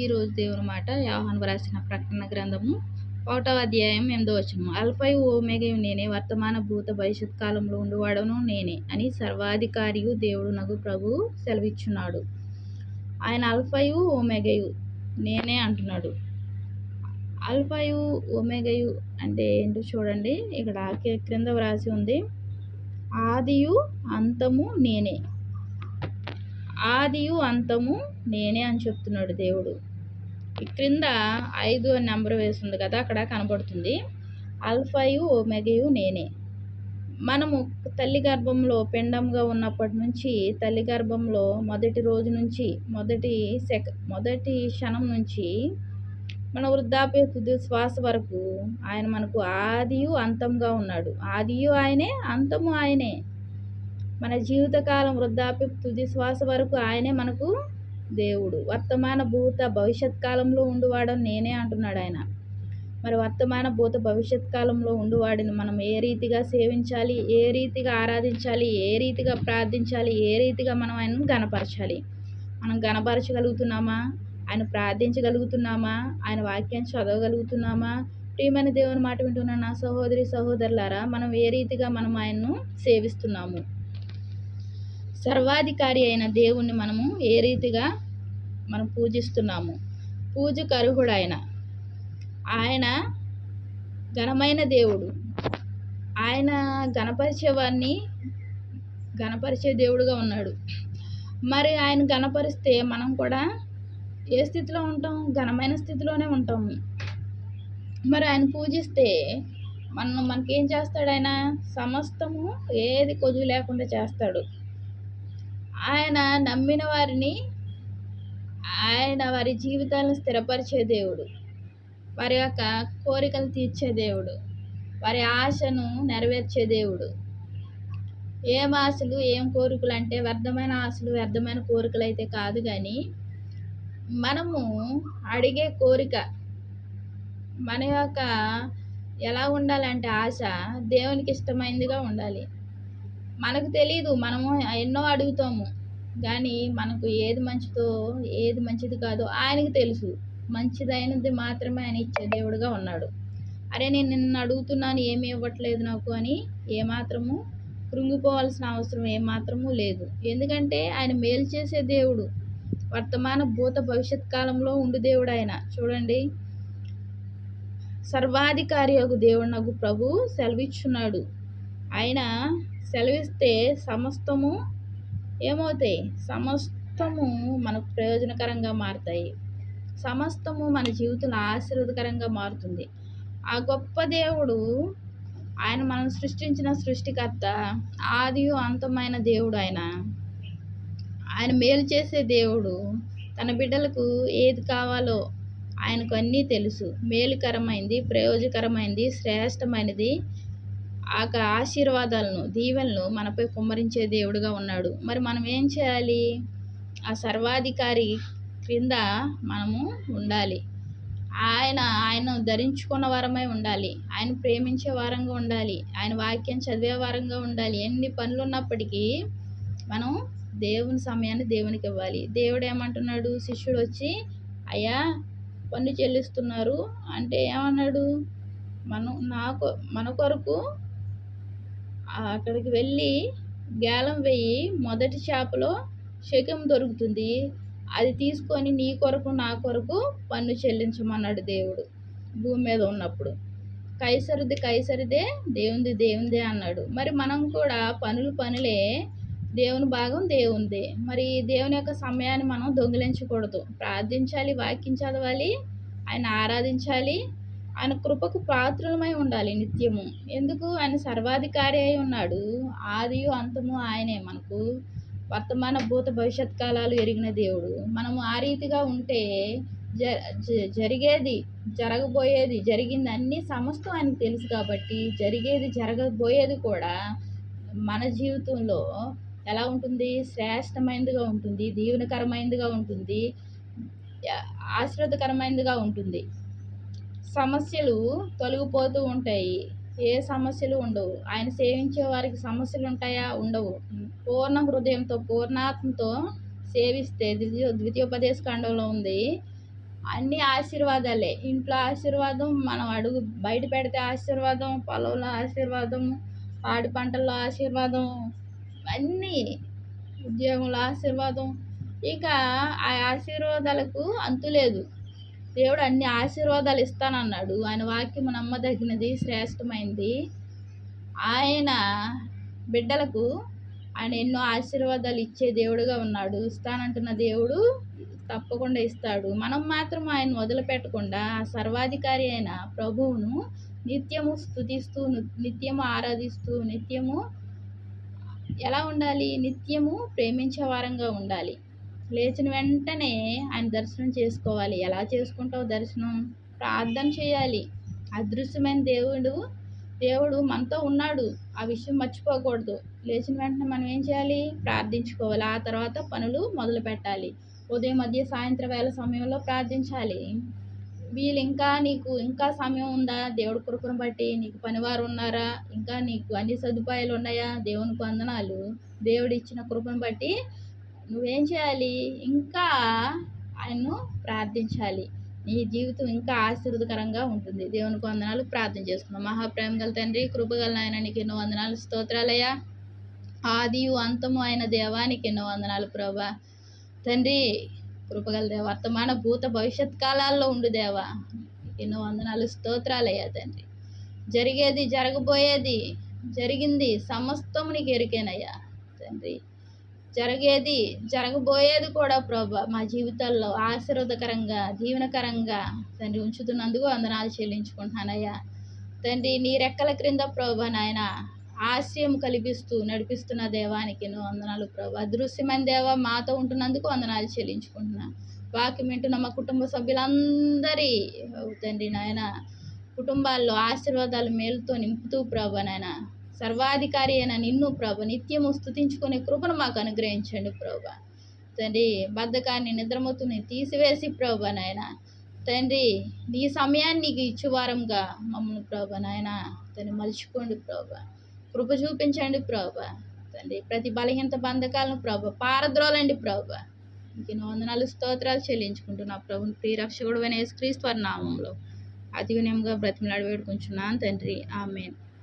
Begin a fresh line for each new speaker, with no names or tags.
ఈరోజు దేవుని మాట యాహాను రాసిన ప్రకటన గ్రంథము ఒకటో అధ్యాయం ఎనిమిదో వచనం అల్ఫై ఓమెగయు నేనే వర్తమాన భూత భవిష్యత్ కాలంలో ఉండువాడను నేనే అని సర్వాధికారియు దేవుడు నగు ప్రభు సెలవిచ్చున్నాడు. ఆయన అల్ఫయు ఓమెగయు నేనే అంటున్నాడు. అల్ఫయు ఓమెగయు అంటే ఏంటో చూడండి. ఇక్కడ క్రింద వ్రాసి ఉంది. ఆదియు అంతము నేనే. ఆదియు అంతము నేనే అని చెప్తున్నాడు దేవుడు. క్రింద ఐదు అని నెంబర్ వేస్తుంది కదా అక్కడ కనబడుతుంది. అల్ఫాయు ఓమెగయు నేనే. మనము తల్లి గర్భంలో పిండంగా ఉన్నప్పటి నుంచి తల్లి గర్భంలో మొదటి రోజు నుంచి మొదటి సెక మొదటి క్షణం నుంచి మన వృద్ధాప్య తుది శ్వాస వరకు ఆయన మనకు ఆదియు అంతంగా ఉన్నాడు. ఆదియు ఆయనే అంతము ఆయనే. మన జీవితకాలం వృద్ధాప్య తుది శ్వాస వరకు ఆయనే మనకు దేవుడు. వర్తమాన భూత భవిష్యత్ కాలంలో ఉండువాడు నేనే అంటున్నాడు ఆయన. మరి వర్తమాన భూత భవిష్యత్ కాలంలో ఉండువాడిని మనం ఏ రీతిగా సేవించాలి ఏ రీతిగా ఆరాధించాలి ఏ రీతిగా ప్రార్థించాలి ఏ రీతిగా మనం ఆయనను గనపరచాలి మనం గనపరచగలుగుతున్నామా ఆయన ప్రార్థించగలుగుతున్నామా? ఆయన వాక్యాన్ని చదవగలుగుతున్నామా? ప్రియమైన దేవుని మాట వింటున్న నా సహోదరి సహోదరులారా మనం ఏ రీతిగా మనం ఆయన్ను సేవిస్తున్నాము? సర్వాధికారి అయిన దేవుణ్ణి మనము ఏ రీతిగా మనం పూజిస్తున్నాము? పూజకు అర్హుడు ఆయన ఆయన ఘనమైన దేవుడు. ఆయన గణపరిచేవాడిని గణపరిచే దేవుడుగా ఉన్నాడు. మరి ఆయన గణపరిస్తే మనం కూడా ఏ స్థితిలో ఉంటాం? ఘనమైన స్థితిలోనే ఉంటాము మరి ఆయన పూజిస్తే మనం మనకేం చేస్తాడు ఆయన? సమస్తము ఏది కొద్దు లేకుండా చేస్తాడు. ఆయన నమ్మిన వారిని ఆయన వారి జీవితాలను స్థిరపరిచే దేవుడు. వారి యొక్క కోరికలు తీర్చే దేవుడు. వారి ఆశను నెరవేర్చే దేవుడు. ఏం ఆశలు ఏం కోరికలు అంటే వ్యర్థమైన ఆశలు వ్యర్థమైన కోరికలు అయితే కాదు కానీ మనము అడిగే కోరిక మన యొక్క ఎలా ఉండాలంటే ఆశ దేవునికి ఇష్టమైనదిగా ఉండాలి. మనకు తెలియదు మనము ఎన్నో అడుగుతాము. కానీ మనకు ఏది మంచిదో ఏది మంచిది కాదో ఆయనకి తెలుసు. మంచిదైనది మాత్రమే ఆయన ఇచ్చే దేవుడుగా ఉన్నాడు. అరే నేను నిన్ను అడుగుతున్నాను ఏమి ఇవ్వట్లేదు నాకు అని ఏమాత్రము కృంగిపోవాల్సిన అవసరం ఏమాత్రము లేదు. ఎందుకంటే ఆయన మేలు చేసే దేవుడు. వర్తమాన భూత భవిష్యత్ కాలంలో ఉండు దేవుడు ఆయన. చూడండి. సర్వాధికారి యొక్క దేవుడు నాకు ప్రభు సెలవిచ్చున్నాడు. ఆయన సెలవిస్తే సమస్తము ఏమవుతాయి? సమస్తము మనకు ప్రయోజనకరంగా మారుతాయి. సమస్తము మన జీవితంలో ఆశీర్వదకరంగా మారుతుంది. ఆ గొప్ప దేవుడు ఆయన మనం సృష్టించిన సృష్టికర్త ఆది అంతమైన దేవుడు ఆయన. ఆయన మేలు చేసే దేవుడు తన బిడ్డలకు ఏది కావాలో ఆయనకు అన్నీ తెలుసు. మేలుకరమైంది ప్రయోజకరమైంది శ్రేష్టమైనది ఆ ఆశీర్వాదాలను దీవెలను మనపై కుమ్మరించే దేవుడుగా ఉన్నాడు. మరి మనం ఏం చేయాలి? ఆ సర్వాధికారి క్రింద మనము ఉండాలి. ఆయన ఆయన ధరించుకున్న వారమై ఉండాలి. ఆయన ప్రేమించే వారంగా ఉండాలి. ఆయన వాక్యం చదివే వారంగా ఉండాలి. ఎన్ని పనులు ఉన్నప్పటికీ మనం దేవుని సమయాన్ని దేవునికి ఇవ్వాలి. దేవుడు ఏమంటున్నాడు? శిష్యుడు వచ్చి అయ్యా పన్ను చెల్లిస్తున్నారు. అంటే ఏమన్నాడు? మనం నాకు మన కొరకు అక్కడికి వెళ్ళి గేలం వేయి మొదటి చేపలో శకం దొరుకుతుంది. అది తీసుకొని నీ కొరకు నా కొరకు పన్ను చెల్లించమన్నాడు దేవుడు భూమి మీద ఉన్నప్పుడు. కైసరిది కైసరిదే దేవుంది దేవుందే అన్నాడు. మరి మనం కూడా పనులు పనులే దేవుని భాగం దేవుంది మరి దేవుని యొక్క సమయాన్ని మనం దొంగిలించకూడదు. ప్రార్థించాలి వాక్యం చదవాలి ఆయన ఆరాధించాలి ఆయన కృపకు పాత్రులమై ఉండాలి నిత్యము. ఎందుకు? ఆయన సర్వాధికారి అయి ఉన్నాడు. ఆదియు అంతము ఆయనే. మనకు వర్తమాన భూత భవిష్యత్ కాలాలు ఎరిగిన దేవుడు. మనము ఆ రీతిగా ఉంటే జరిగేది జరగబోయేది జరిగింది అన్ని సమస్తం ఆయనకు తెలుసు కాబట్టి జరిగేది జరగబోయేది కూడా మన జీవితంలో ఎలా ఉంటుంది? శ్రేష్టమైనదిగా ఉంటుంది దీవెనకరమైనదిగా ఉంటుంది ఆశీర్వదకరమైనదిగా ఉంటుంది. సమస్యలు తొలగిపోతూ ఉంటాయి. ఏ సమస్యలు ఉండవు. ఆయన సేవించే వారికి సమస్యలు ఉంటాయా? ఉండవు. పూర్ణ హృదయంతో పూర్ణాత్మతో సేవిస్తే ద్వితీయ ద్వితీయోపదేశ కాండంలో ఉంది. అన్ని ఆశీర్వాదాలే. ఇంట్లో ఆశీర్వాదం మనం అడుగు బయట పెడితే ఆశీర్వాదం పొలంలో ఆశీర్వాదం పాడి పంటల్లో ఆశీర్వాదం అన్నీ ఉద్యోగంలో ఆశీర్వాదం. ఇక ఆ ఆశీర్వాదాలకు అంతు లేదు. దేవుడు అన్ని ఆశీర్వాదాలు ఇస్తానన్నాడు. ఆయన వాక్యం నమ్మదగినది శ్రేష్టమైంది. ఆయన బిడ్డలకు ఆయన ఎన్నో ఆశీర్వాదాలు ఇచ్చే దేవుడుగా ఉన్నాడు. ఇస్తానంటున్న దేవుడు తప్పకుండా ఇస్తాడు. మనం మాత్రం ఆయన వదిలిపెట్టకుండా ఆ సర్వాధికారి అయిన ప్రభువును నిత్యము స్థుతిస్తూ నిత్యము ఆరాధిస్తూ నిత్యము ఎలా ఉండాలి? నిత్యము ప్రేమించే వారంగా ఉండాలి. లేచిన వెంటనే ఆయన దర్శనం చేసుకోవాలి. ఎలా చేసుకుంటావు దర్శనం? ప్రార్థన చేయాలి. అదృశ్యమైన దేవుడు దేవుడు మనతో ఉన్నాడు. ఆ విషయం మర్చిపోకూడదు. లేచిన వెంటనే మనం ఏం చేయాలి? ప్రార్థించుకోవాలి. ఆ తర్వాత పనులు మొదలు పెట్టాలి. ఉదయం మధ్య సాయంత్రం వేళ సమయంలో ప్రార్థించాలి. వీళ్ళు ఇంకా నీకు ఇంకా సమయం ఉందా? దేవుడి కృపను బట్టి నీకు పనివారు ఉన్నారా? ఇంకా నీకు అన్ని సదుపాయాలు ఉన్నాయా? దేవునికి వందనాలు. దేవుడు ఇచ్చిన కృపను బట్టి నువ్వేం చేయాలి? ఇంకా ఆయన్ను ప్రార్థించాలి. నీ జీవితం ఇంకా ఆశీర్వదకరంగా ఉంటుంది. దేవునికి వందనాలు ప్రార్థన చేసుకున్నాం మహాప్రేమ గల తండ్రి కృపగల ఆయన నీకు ఎన్నో వందనాలు. స్తోత్రాలయ్యా. ఆదియు అంతము అయిన దేవానికి ఎన్నో వందనాలు ప్రభా. తండ్రి కృపగల దేవ వర్తమాన భూత భవిష్యత్ కాలాల్లో ఉండు దేవా. ఎన్నో వందనాలు. స్తోత్రాలయ్యా తండ్రి. జరిగేది జరగబోయేది జరిగింది సమస్తము నీకు ఎరికేనయ్యా. తండ్రి జరిగేది జరగబోయేది కూడా ప్రభా మా జీవితాల్లో ఆశీర్వదకరంగా దీవెనకరంగా తండ్రి ఉంచుతున్నందుకు వందనాలు చెల్లించుకుంటున్నానయ్యా. తండ్రి నీ రెక్కల క్రింద ప్రభా నాయన ఆశయం కల్పిస్తూ నడిపిస్తున్న దేవానికి నువ్వు వందనాలు ప్రభు. అదృశ్యమైన దేవ మాతో ఉంటున్నందుకు వందనాలు చెల్లించుకుంటున్నా. వాక్యం వింటున్న మా కుటుంబ సభ్యులందరి తండ్రి నాయన కుటుంబాల్లో ఆశీర్వాదాలు మేలుతో నింపుతూ ప్రభు నాయన సర్వాధికారి అయిన నిన్ను ప్రభు నిత్యము స్థుతించుకునే కృపను మాకు అనుగ్రహించండి ప్రభ. తండ్రి బద్ధకాన్ని నిద్రమతుని తీసివేసి ప్రభ నాయన. తండ్రి నీ సమయాన్ని నీకు ఇచ్చువారంగా మమ్మల్ని ప్రభ నాయన. తండ్రి మలుచుకోండి ప్రభ. కృప చూపించండి ప్రభ. తండ్రి ప్రతి బలహీనత బంధకాలను ప్రభ పారద్రోలండి ప్రభ. ఇంక వందనాలు స్తోత్రాలు చెల్లించుకుంటున్నా ప్రభు. ప్రియరక్షకుడు అనే క్రీస్తు నామంలో అతి వినయంగా బ్రతిమలాడి వేడుకుంటున్నాను తండ్రి. ఆమెన్.